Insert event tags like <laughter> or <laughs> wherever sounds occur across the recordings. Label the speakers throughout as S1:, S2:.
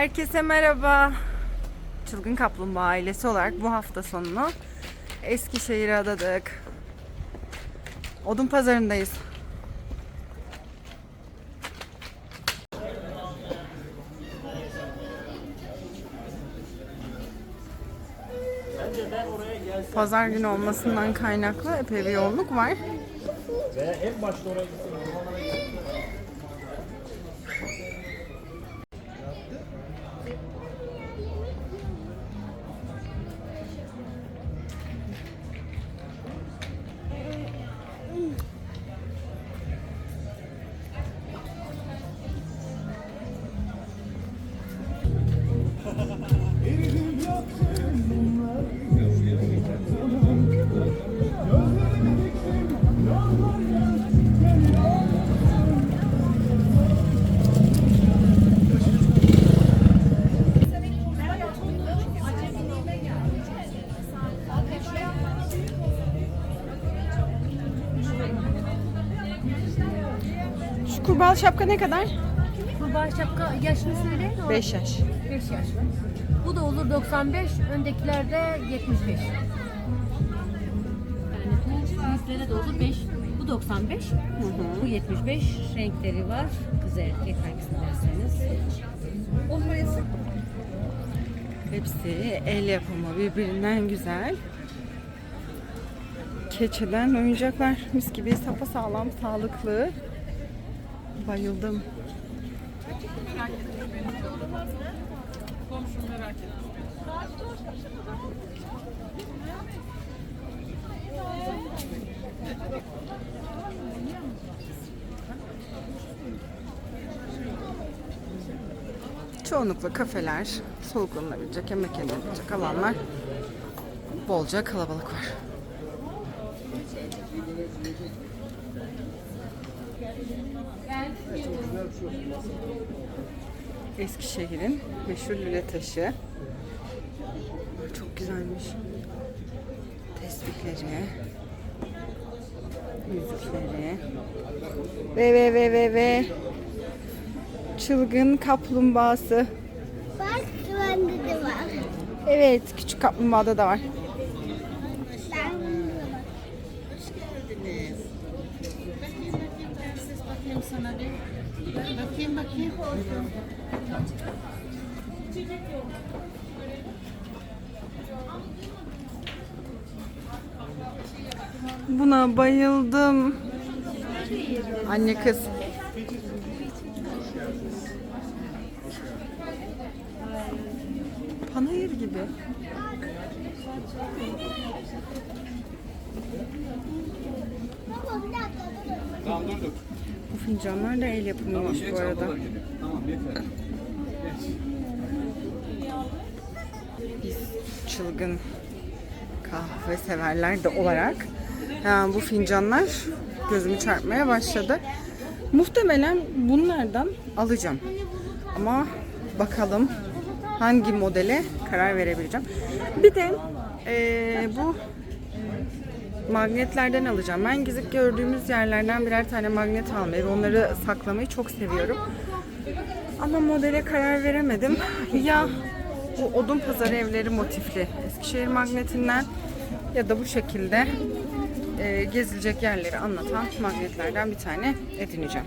S1: Herkese merhaba. Çılgın Kaplumbağa ailesi olarak bu hafta sonunu Eskişehir'e adadık. Odun pazarındayız. Pazar günü olmasından kaynaklı epey bir yoğunluk var.
S2: Ve en başta oraya
S1: kurbağa şapka ne kadar?
S3: Kurbağa şapka yaşını söyle.
S1: 5 yaş.
S3: 5 yaş. Bu da olur 95, öndekiler de 75. Yani bu büyüklere de olur 5. Bu 95, bu 75. Renkleri var. Kız erkek hangisini derseniz. Olmayası.
S1: Hepsi el yapımı birbirinden güzel. Keçeden oyuncaklar mis gibi sağlam sağlıklı. Bayıldım. Çoğunlukla kafeler, soluklanabilecek, yemek yenebilecek alanlar. Bolca kalabalık var. Eskişehir'in meşhur lüle taşı. Çok güzelmiş. Tesbihleri, yüzükleri. Ve ve ve ve ve çılgın kaplumbağası.
S4: Bak bende de var.
S1: Evet, küçük kaplumbağada da var. Buna bayıldım. Anne kız. Panayır gibi.
S4: baba bir dakika dur.
S1: Bu fincanlar da el yapımıymış bu arada. Biz çılgın kahve severler de olarak ha, bu fincanlar gözümü çarpmaya başladı. Muhtemelen bunlardan alacağım. Ama bakalım hangi modele karar verebileceğim. Bir de eee, bu magnetlerden alacağım. Ben gizip gördüğümüz yerlerden birer tane magnet almayı ve onları saklamayı çok seviyorum. Ama modele karar veremedim. Ya bu odun pazarı evleri motifli Eskişehir magnetinden ya da bu şekilde e, gezilecek yerleri anlatan magnetlerden bir tane edineceğim.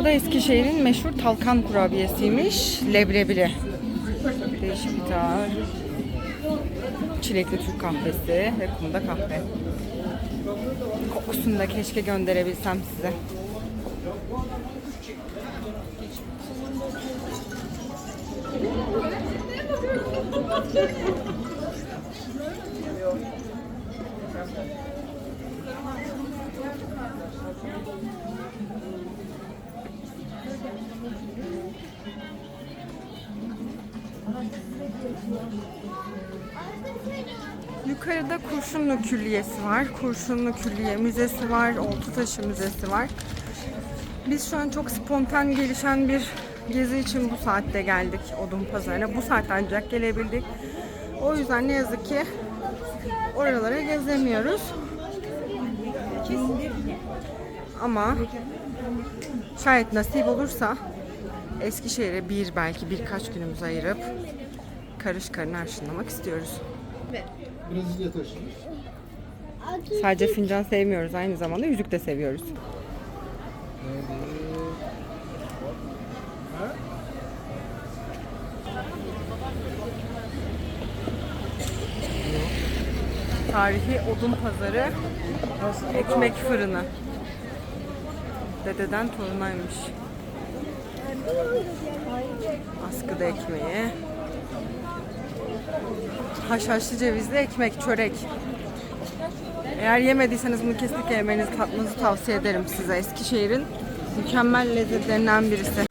S1: Bu da Eskişehir'in meşhur Talkan kurabiyesiymiş. Leblebili. Değişik bir tar. Çilekli Türk kahvesi ve kumda kahve. Kokusunu da keşke gönderebilsem size. Yukarıda Kurşunlu Külliyesi var. Kurşunlu Külliye Müzesi var. Oltutaşı Müzesi var. Biz şu an çok spontan gelişen bir gezi için bu saatte geldik Odun Pazarı'na. Bu saatte ancak gelebildik. O yüzden ne yazık ki oralara gezemiyoruz. Ama şayet nasip olursa Eskişehir'e bir belki birkaç günümüz ayırıp karış karın arşınlamak istiyoruz.
S5: Brezilya taşı.
S1: Sadece fincan sevmiyoruz aynı zamanda yüzük de seviyoruz. Tarihi odun pazarı, ekmek fırını. Dededen torunaymış. Askıda ekmeği. Haşhaşlı cevizli ekmek, çörek. Eğer yemediyseniz bunu kesinlikle yemenizi, tatmanızı tavsiye ederim size. Eskişehir'in mükemmel lezzetlerinden birisi.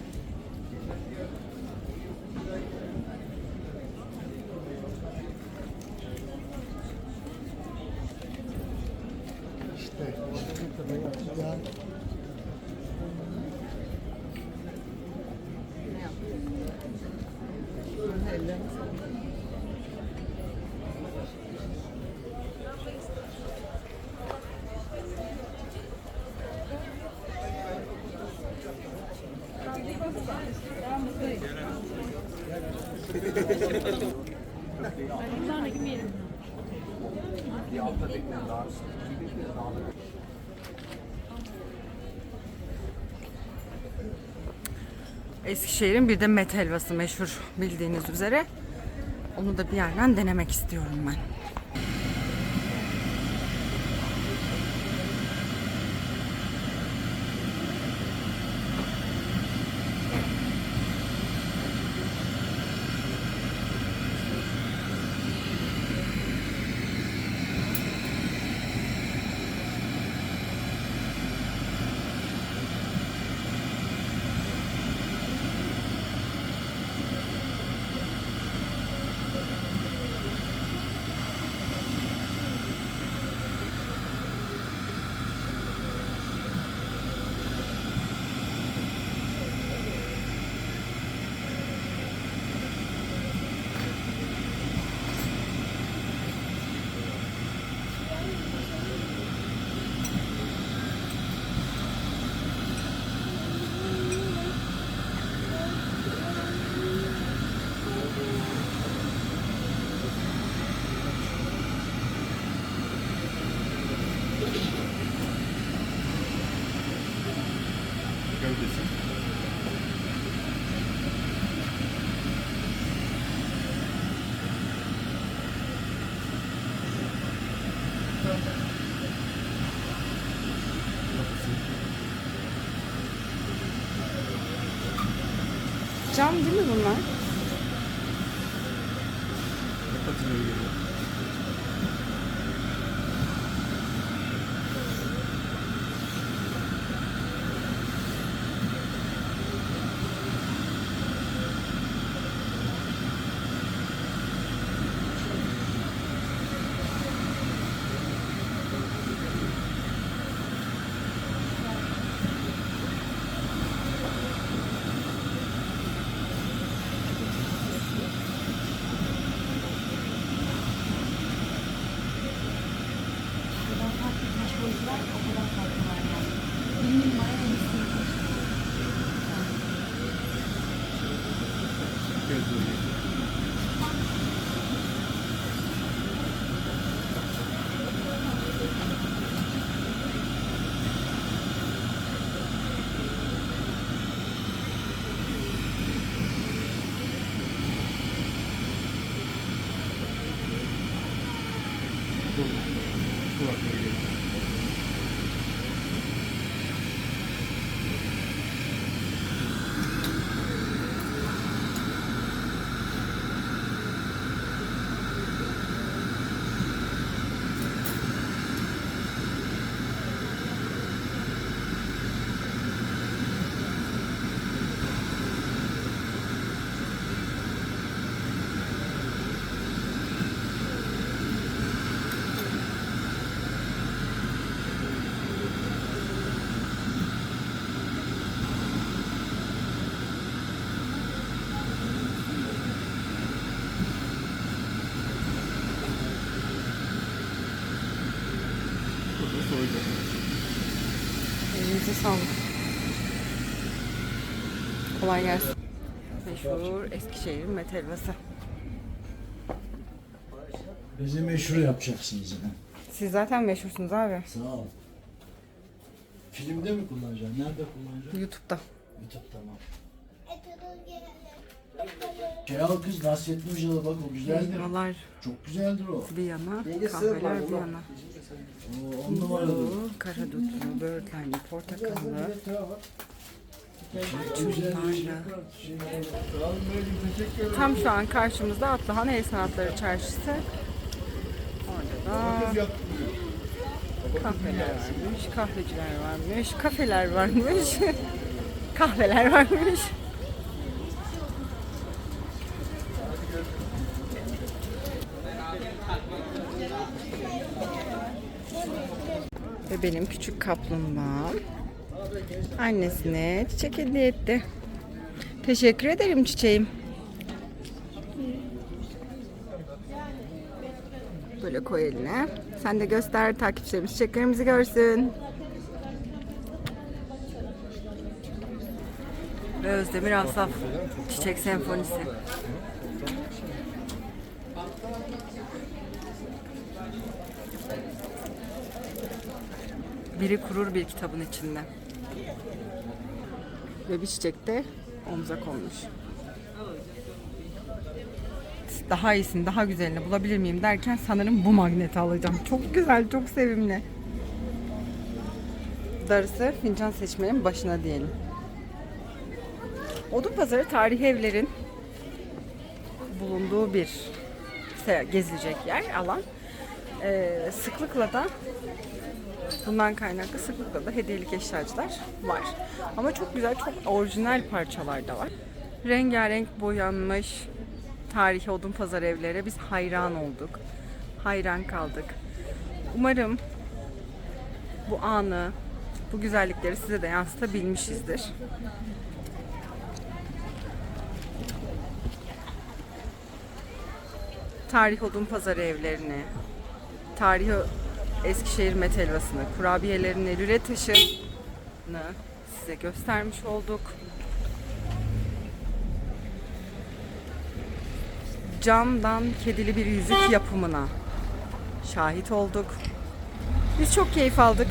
S1: Eskişehir'in bir de met helvası meşhur bildiğiniz üzere. Onu da bir yerden denemek istiyorum ben. Elinize sağlık. Kolay gelsin. Meşhur Eskişehir'in met helvası.
S6: Bizi meşhur yapacaksınız yine.
S1: Siz zaten meşhursunuz abi.
S6: Sağ ol. Filmde mi kullanacaksın? Nerede kullanacaksın?
S1: YouTube'da.
S6: YouTube tamam. Şey al kız Nasrettin Hoca'da bak o güzeldir.
S1: Elmalar
S6: Çok güzeldir o.
S1: bir yana, kahveler bir yana. Bu karadutlu, böğürtlenli, portakallı,
S6: Güzel.
S1: Tam şu an karşımızda Atlıhan El Sanatları Çarşısı. Orada da kahveler varmış, kahveciler varmış, kafeler varmış, <laughs> kahveler varmış. Ve benim küçük kaplumbağam annesine çiçek hediye etti. Teşekkür ederim çiçeğim. Böyle koy eline. Sen de göster takipçilerimiz çiçeklerimizi görsün. Ve Özdemir Asaf Çiçek Senfonisi. Biri kurur bir kitabın içinde. Ve bir çiçek de omuza konmuş. Daha iyisini, daha güzelini bulabilir miyim derken sanırım bu magneti alacağım. Çok güzel, çok sevimli. Darısı fincan seçmenin başına diyelim. Odunpazarı tarihi evlerin bulunduğu bir gezilecek yer, alan. Ee, sıklıkla da Bundan kaynaklı sıklıkla da hediyelik eşyacılar var. Ama çok güzel, çok orijinal parçalar da var. Rengarenk boyanmış tarihi odun pazar evlere biz hayran olduk. Hayran kaldık. Umarım bu anı, bu güzellikleri size de yansıtabilmişizdir. Tarih odun pazarı evlerini, tarihi Eskişehir met helvasını, kurabiyelerini, lüle taşını size göstermiş olduk. Camdan kedili bir yüzük yapımına şahit olduk. Biz çok keyif aldık.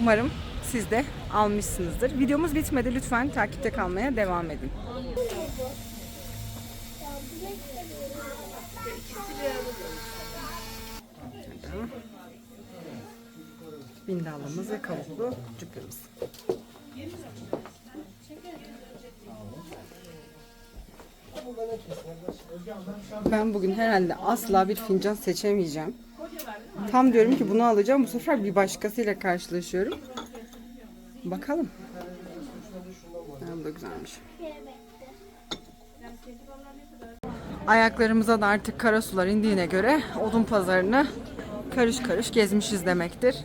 S1: Umarım siz de almışsınızdır. Videomuz bitmedi. Lütfen takipte kalmaya devam edin. Bindallımız ve kavuklu cübbemiz. Ben bugün herhalde asla bir fincan seçemeyeceğim. Tam diyorum ki bunu alacağım. Bu sefer bir başkasıyla karşılaşıyorum. Bakalım. Bu da güzelmiş. Ayaklarımıza da artık kara sular indiğine göre odun pazarını karış karış gezmişiz demektir.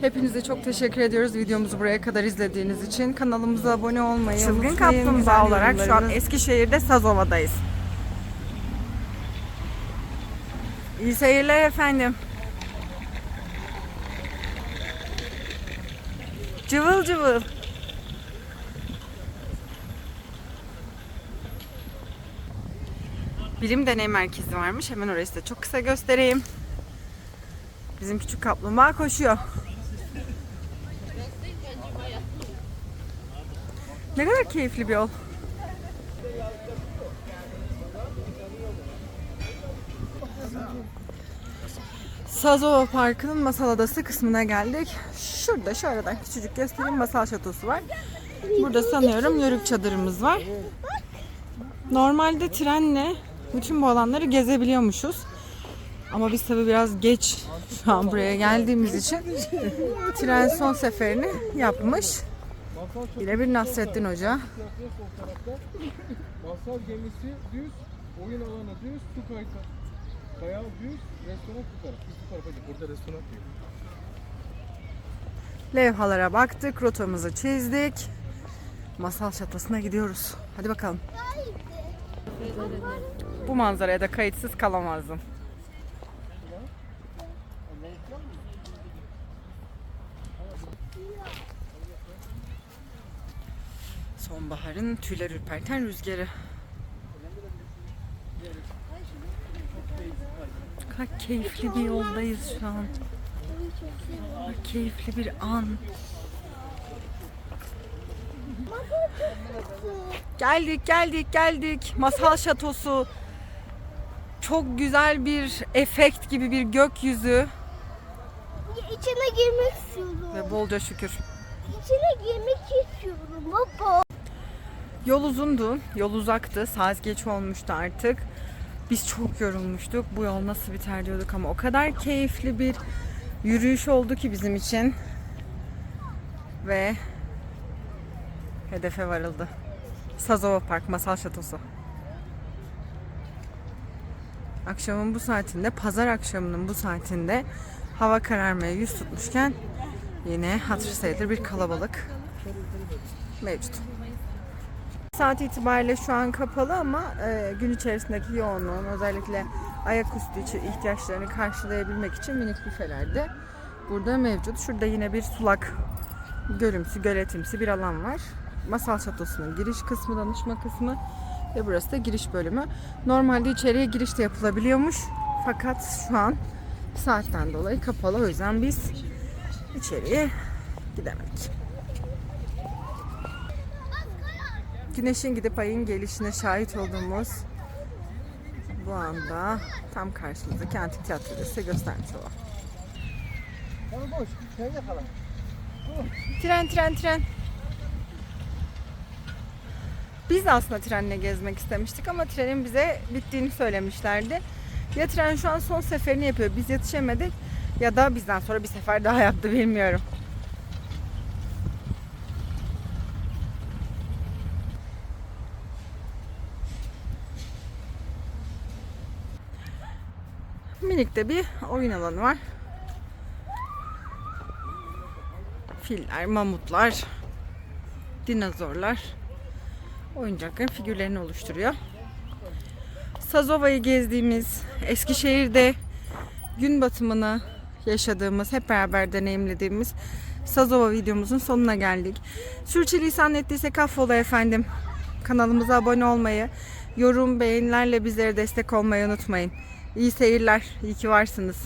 S1: Hepinize çok teşekkür ediyoruz videomuzu buraya kadar izlediğiniz için. Kanalımıza abone olmayı
S7: Çılgın
S1: unutmayın.
S7: Kaplumbağa
S1: Güzel
S7: olarak şu an
S1: yorumlarınız-
S7: Eskişehir'de Sazova'dayız. İyi seyirler efendim. Cıvıl cıvıl. Bilim Deney Merkezi varmış. Hemen orayı size çok kısa göstereyim. Bizim küçük kaplumbağa koşuyor. Ne kadar keyifli bir yol. Sazova Parkı'nın Masal Adası kısmına geldik. Şurada şu aradan küçücük göstereyim Masal Şatosu var. Burada sanıyorum yörük çadırımız var. Normalde trenle bütün bu alanları gezebiliyormuşuz. Ama biz tabii biraz geç şu an buraya geldiğimiz için tren son seferini yapmış. Yine bir Nasrettin Hoca.
S8: Masal gemisi düz, oyun alanı düz, su kayısı. Kayağı düz, restoran bu taraf. Biz bu tarafa gidiyoruz. Burada restoran diyor.
S1: Levhalara baktık, rotamızı çizdik. Masal Şatosu'na gidiyoruz. Hadi bakalım. Bu manzaraya da kayıtsız kalamazdım. Sonbaharın tüyler ürperten rüzgarı. Kadar keyifli bir yoldayız şu an. Kadar Keyifli bir an. Geldik, geldik, geldik. Masal şatosu. Çok güzel bir efekt gibi bir gökyüzü
S4: İçine girmek istiyorum.
S1: ve bolca şükür.
S4: İçine girmek istiyorum baba.
S1: Yol uzundu, yol uzaktı, saat geç olmuştu artık. Biz çok yorulmuştuk. Bu yol nasıl biter diyorduk ama o kadar keyifli bir yürüyüş oldu ki bizim için. Ve hedefe varıldı. Sazova Park Masal Şatosu. Akşamın bu saatinde, pazar akşamının bu saatinde hava kararmaya yüz tutmuşken yine hatır sayılır bir kalabalık mevcut. Saat itibariyle şu an kapalı ama e, gün içerisindeki yoğunluğun özellikle ayaküstü ihtiyaçlarını karşılayabilmek için minik büfeler de burada mevcut. Şurada yine bir sulak gölümsü, göletimsi bir alan var. Masal Şatosu'nun giriş kısmı, danışma kısmı ve burası da giriş bölümü. Normalde içeriye giriş de yapılabiliyormuş. Fakat şu an saatten dolayı kapalı. O yüzden biz içeriye gidemedik. Güneşin gidip ayın gelişine şahit olduğumuz bu anda tam karşımızdaki antik tiyatroda size göstermiş olalım. Tren tren tren. Biz de aslında trenle gezmek istemiştik ama trenin bize bittiğini söylemişlerdi. Ya tren şu an son seferini yapıyor. Biz yetişemedik ya da bizden sonra bir sefer daha yaptı bilmiyorum. Minik de bir oyun alanı var. Filler, mamutlar, dinozorlar oyuncakların figürlerini oluşturuyor. Sazova'yı gezdiğimiz, Eskişehir'de gün batımını yaşadığımız, hep beraber deneyimlediğimiz Sazova videomuzun sonuna geldik. Sürçülisan ettiyse affola efendim. Kanalımıza abone olmayı, yorum, beğenilerle bizlere destek olmayı unutmayın. İyi seyirler, iyi ki varsınız.